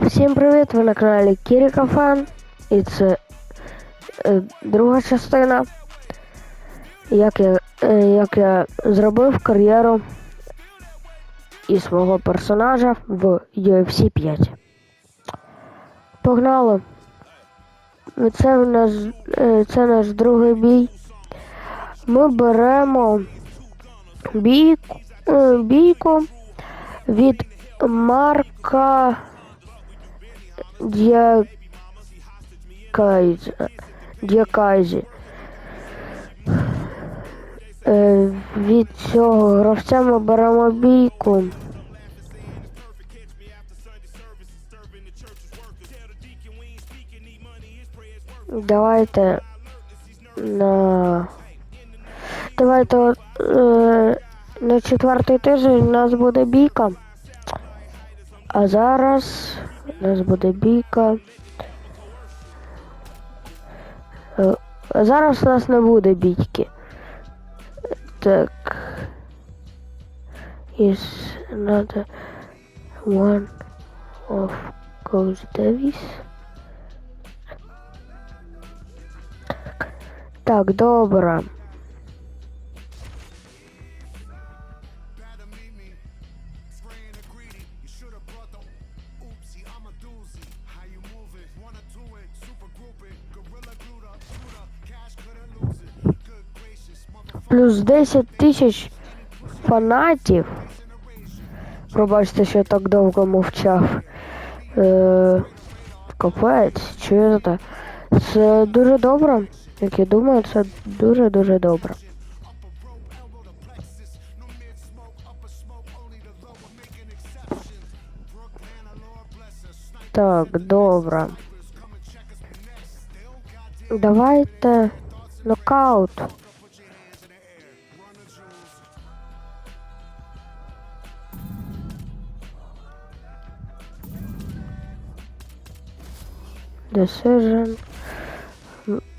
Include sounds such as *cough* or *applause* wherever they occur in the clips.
Всім привіт! Ви на каналі Кіріка Фан. І це е, друга частина. Як я, е, як я зробив кар'єру із свого персонажа в UFC 5. Погнали! Це в нас е, це наш другий бій. Ми беремо бійку, е, бійку від Марка Діакайзі. Діакайзі. Е, від цього гравця ми беремо бійку. Давайте на давайте е, на четвертий тиждень у нас буде бійка. А зараз у нас буде бійка. Зараз у нас не буде бійки. Так. Is another one of Coach Davis. Так, добре. Плюс 10 тисяч фанатів. Пробачте, що я так довго мовчав. Е, капець, це? Це дуже добре. Як я думаю, це дуже-дуже добре. Так, добре. Давайте нокаут. Decision.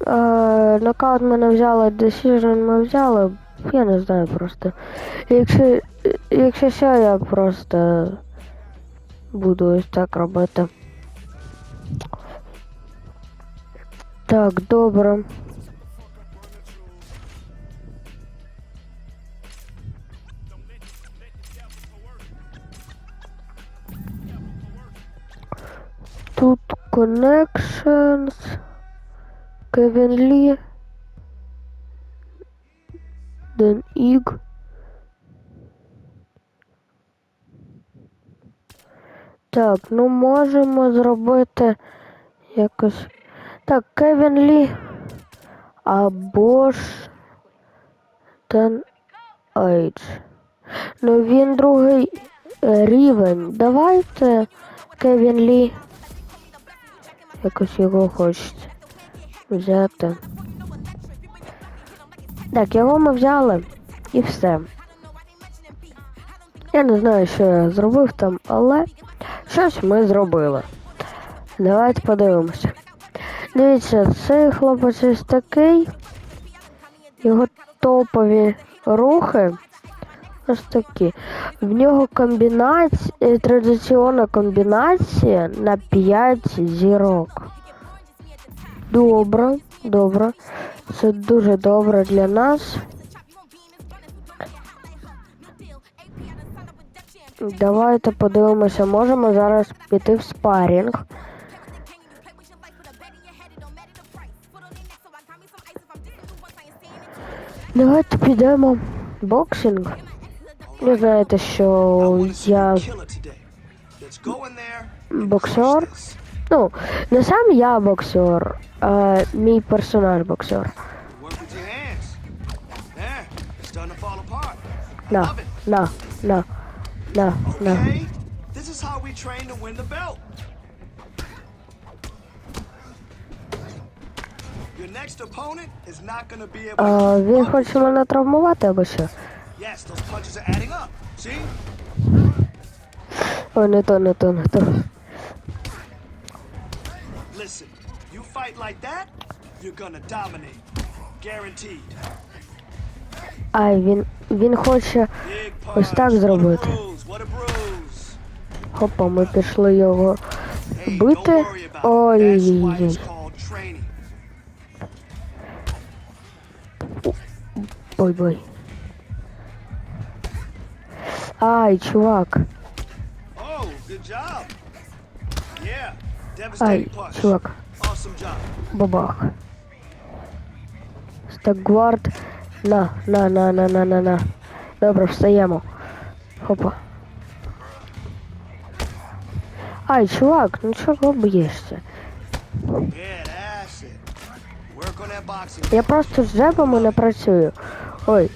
Е, нокаут ми не взяли, Decision ми взяли. Я не знаю просто. Якщо, якщо що, я просто буду ось так робити. Так, добре. Тут connections. Кевін Лі. Ден Іг. Так, ну можемо зробити якось. Так, Кевін Лі. Або ж Ден Айдж. Ну він другий е, рівень. Давайте Кевін Лі. Якось його хочеться взяти. Так, його ми взяли і все. Я не знаю, що я зробив там, але щось ми зробили. Давайте подивимося. Дивіться, цей хлопець ось такий. Його топові рухи. Ось такі. В нього комбінація, традиційна комбінація на 5 зірок. Добре, добре. Це дуже добре для нас. Давайте подивимося, можемо зараз піти в спарінг. Давайте підемо боксинг. Ви знаєте, що я боксер. Ну, не сам я боксер, а мій персонаж боксер. На, на, на, на, на. Він хоче мене травмувати або що? Yes, those punches are adding up. See? О, не то, не то, не то. Listen, you fight like that, you're gonna dominate. Guaranteed. Ай, він, він хоче ось так зробити. Хопа, ми пішли його Бити? Ой-ой-ой. Ой-бой. Ай, чувак. Oh, Ай, чувак. Бабах. Стагвард. На, на, на, на, на, на, на. Добре, встаємо. Хопа. Ай, чувак, ну чого boxing. Я просто з жебами не працюю. Ой,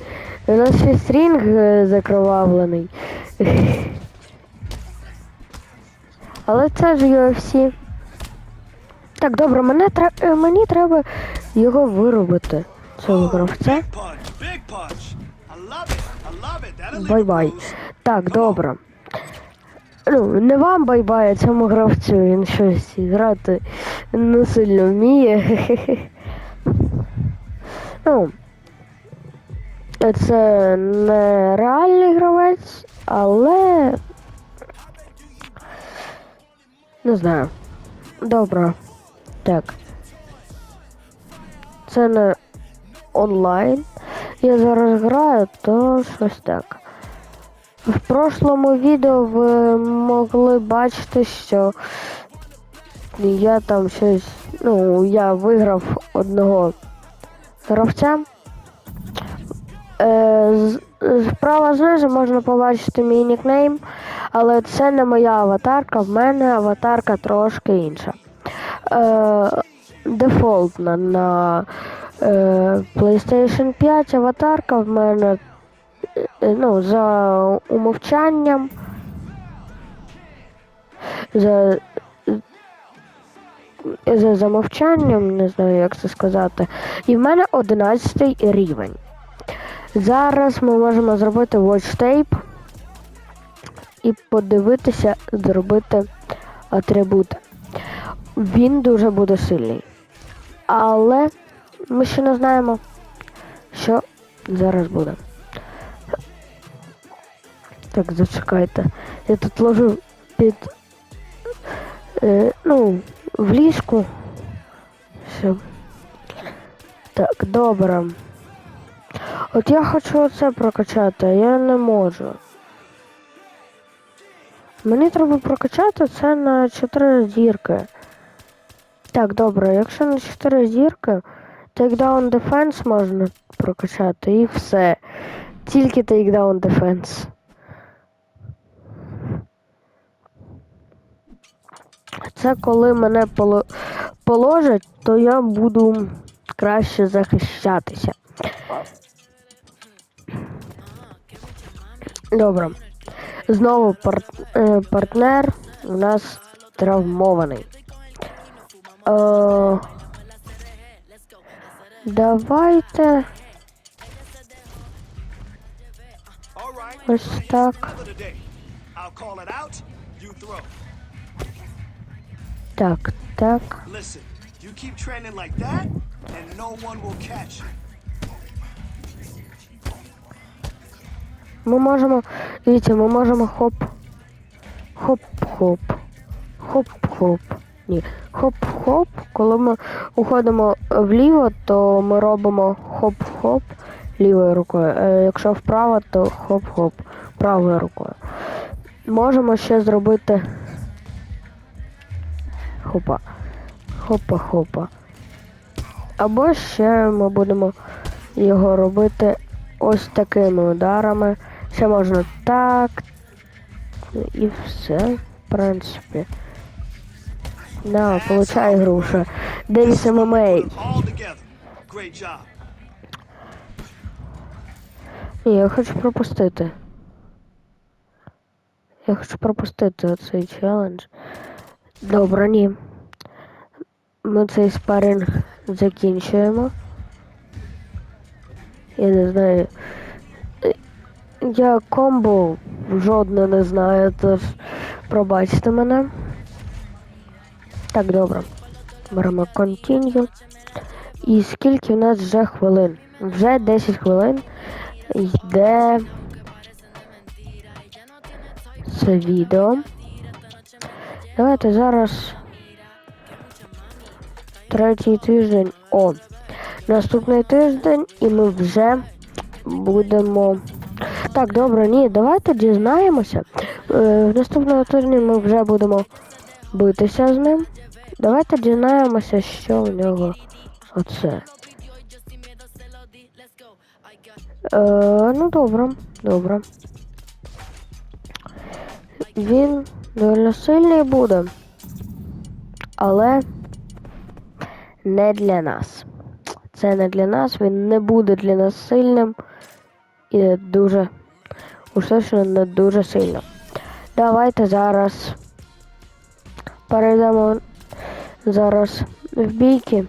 у нас ще стрінг е, закровавлений. Але це ж UFC. Так, добре, мене тре- мені треба його виробити. Цього гравця. Бай-бай. Так, добре. Ну, не вам бай-бай, а цьому гравцю. Він щось грати не сильно вміє. *laughs* Ну, це не реальний гравець, але. Не знаю. Добре. Так. Це не онлайн. Я зараз граю, то щось так. В прошлому відео ви могли бачити, що я там щось, ну, я виграв одного гравця. Е, Справа знизу можна побачити мій нікнейм, але це не моя аватарка, в мене аватарка трошки інша. Е, дефолтна на е, PlayStation 5 аватарка в мене е, ну, за умовчанням. За, е, за замовчанням, не знаю, як це сказати. І в мене 11 рівень. Зараз ми можемо зробити watch tape і подивитися, зробити атрибути. Він дуже буде сильний. Але ми ще не знаємо, що зараз буде. Так, зачекайте. Я тут ложу під. Е, ну, в ліжку. Все. Так, добре. От я хочу оце прокачати, а я не можу. Мені треба прокачати це на 4 зірки. Так, добре, якщо на 4 зірки, Takedown Defense можна прокачати і все. Тільки Takedown Defense. Це коли мене положать, то я буду краще захищатися. Добре. Знову пар- е, партнер у нас травмований. Е, давайте ось так. Так, так. Listen, you keep training like that, and no one will catch you. Ми можемо. Дивіться, ми можемо хоп. Хоп-хоп. Хоп-хоп. Ні. Хоп-хоп. Коли ми уходимо вліво, то ми робимо хоп-хоп лівою рукою. Е, якщо вправо, то хоп-хоп правою рукою. Можемо ще зробити. Хопа. Хопа-хопа. Або ще ми будемо його робити ось такими ударами. Ще можна так. І все, в принципі. На, получай груша. Девіс ММА. Ні, я хочу пропустити. Я хочу пропустити оцей челендж. Добре, ні. Ми цей спаринг закінчуємо. Я не знаю. Я комбо жодне не знаю, тож пробачте мене. Так, добре. Беремо continue. І скільки у нас вже хвилин? Вже 10 хвилин йде це відео. Давайте зараз. Третій тиждень. О. Наступний тиждень, і ми вже будемо. Так, добре, ні, давайте дізнаємося. Е, в наступного тижня ми вже будемо битися з ним. Давайте дізнаємося, що у нього оце. Е, ну добре, добре. Він доволі сильний буде. Але не для нас. Це не для нас, він не буде для нас сильним і дуже. Уж точно не дуже сильно. Давайте зараз перейдемо зараз в бійки.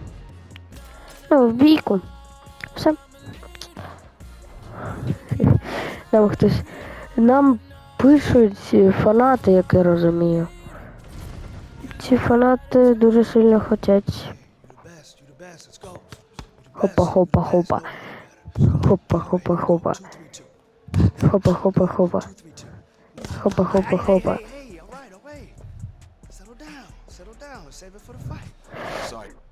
Ну, в бійку. Все. Нам хтось. Нам пишуть фанати, як я розумію. Ці фанати дуже сильно хочуть. best. You Хопа, хопа, хопа. Хопа, хопа, хопа.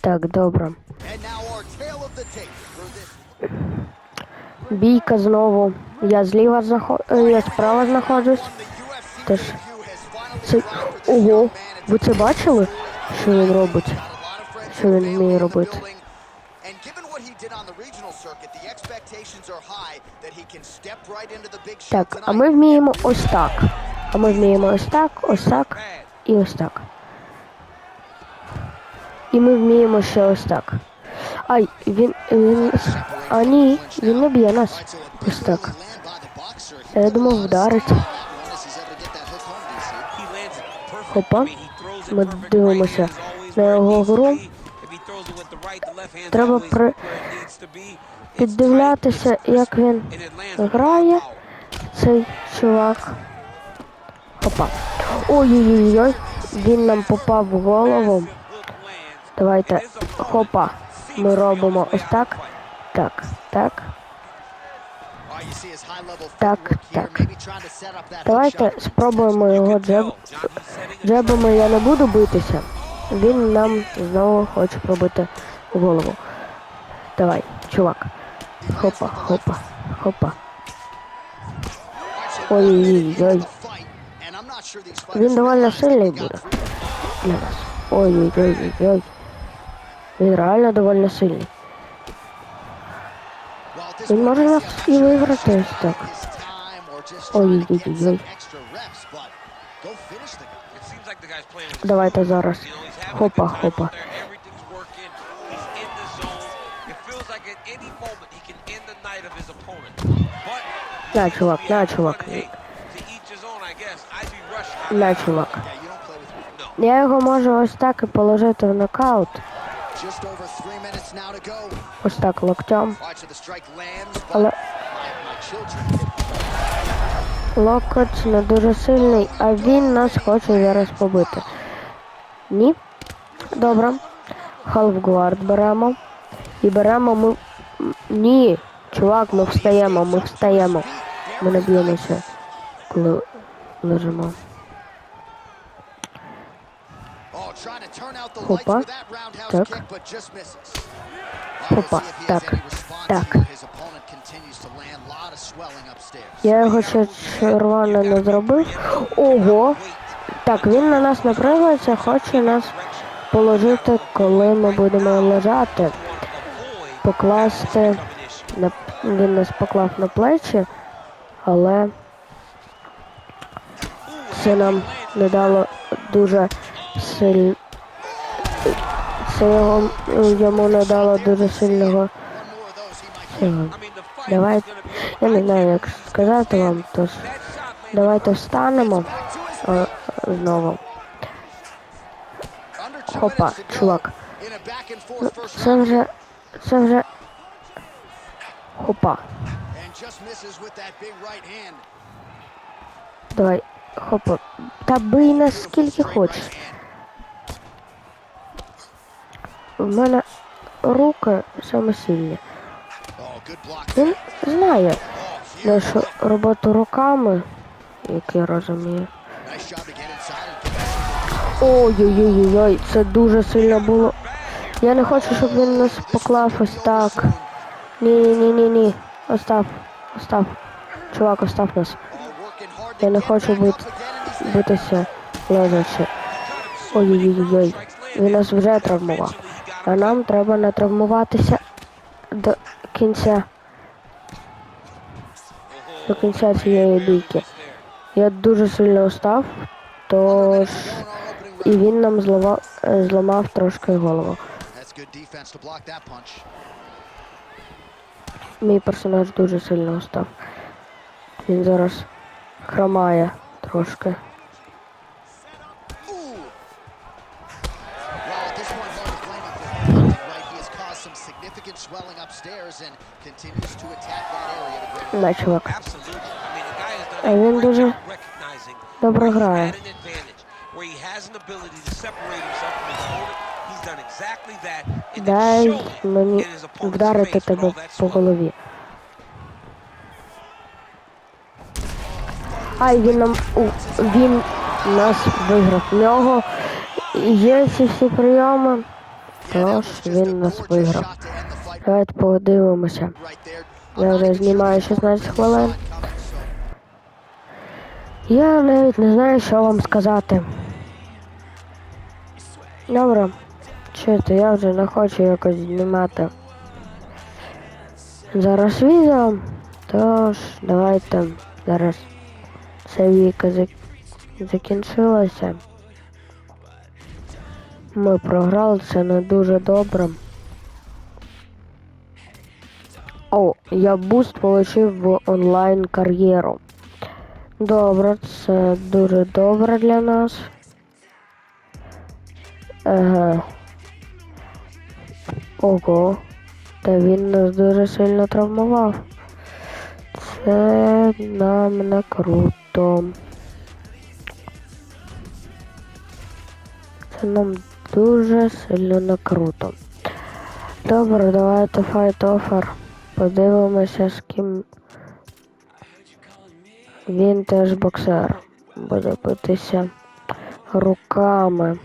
Так, добре. Бійка знову. Я зліва заход... е, я справа знаходжусь. Тож. Це. Ого. Ви це бачили? Що він робить? Що він вміє робити? Так, а ми вміємо ось так. А ми вміємо ось так, ось так і ось так. І ми вміємо ще ось так. Ай, він. він... А ні, він не б'є нас. Ось так. Я думав вдарить. it Ми дивимося на його гру. Треба при- Піддивлятися, як він грає. цей чувак. Хопа. Ой-ой-ой, він нам попав в голову. Давайте. Хопа. Ми робимо ось так. Так, так. Так, так. Давайте спробуємо його джеб. Джебами я не буду битися. Він нам знову хоче пробити голову. Давай, чувак. Хопа, хопа, хопа. Ой-ой-ой. Він доволі сильний буде для нас. Ой-ой-ой-ой. Він реально доволі сильний. Він може нас і виграти ось так. Ой-ой-ой-ой. It seems like the guy's playing with Давайте зараз. You know, he's having a Хопа, good time хопа. Guess. I'd be rushing. На, чувак. Я його можу ось так і положити в нокаут. Ось так локтем. Але локоть не дуже сильний, а він нас хоче зараз побити. Ні? Добре. Халфгвард беремо. І беремо ми. Ні, чувак, ми встаємо, ми встаємо. Ми не б'ємося, коли лежимо. Хопа. Так. Хопа. Так. Так. Я його ще червоно не зробив. Ого! Так, він на нас напрягається, хоче нас положити, коли ми будемо лежати. Покласти. На... Він нас поклав на плечі, але це нам не дало дуже сильно. Це йому не дало дуже сильного fight Давай, я не знаю, як сказати вам, тож давайте встанемо а, знову. Хопа, чувак. Ну, це вже. Це вже. Хопа. Давай. Хопа. Та бий нас скільки хочеш. В мене руки саме block. Він знає нашу роботу руками, як я розумію. Ой-ой-ой-ой, це дуже сильно було. Я не хочу, щоб він нас поклав ось так. Ні-ні-ні-ні. Остав. Остав. Чувак, остав нас. Я не хочу бути, битися лежачи. Ой-ой-ой-ой. Він нас вже травмував. А нам треба не травмуватися до кінця. До кінця цієї бійки. Я дуже сильно устав, тож і він нам зламав, е, зламав трошки голову. That's good defense to block that punch. Мій персонаж дуже сильно устав. Він зараз хромає трошки. На, чувак. А він дуже добре грає. at an advantage, where he has an ability to separate himself from his opponent. Дай мені вдарити тебе по голові. Ай, він нам у- він нас виграв. В нього є ці всі прийоми. Тож він нас виграв. Давайте подивимося. Я вже знімаю the opponent 16 really хвилин. Я навіть не знаю, що вам сказати. Добре. Чуєте, я вже не хочу якось знімати зараз відео. Тож, давайте зараз це віка зак- закінчилося. Ми програли, це не дуже добре. О, я буст отримав в онлайн кар'єру. Добре, це дуже добре для нас. Ага. Ого. Та він нас дуже сильно травмував. Це нам не круто. Це нам дуже сильно не круто. Добре, давайте fight offer. Подивимося, з ким він теж боксер. Буде битися руками.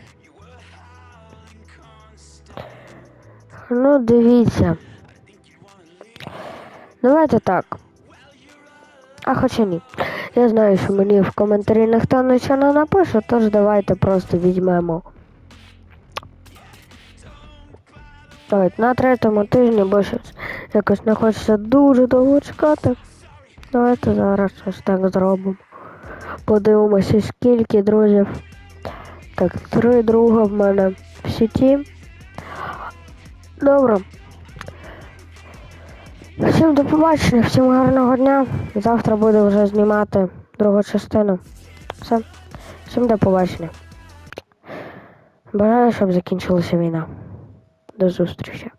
Ну, дивіться. Давайте так. А хоча ні. Я знаю, що мені в коментарі ніхто нічого не напише, тож давайте просто візьмемо. Давайте на третьому тижні, бо щось якось не хочеться дуже довго чекати. Давайте зараз ось так зробимо. Подивимося, скільки друзів. Так, три друга в мене в сіті. Добре. Всім до побачення, всім гарного дня. Завтра буду вже знімати другу частину. Все. Всім до побачення. Бажаю, щоб закінчилася війна. До зустрічі.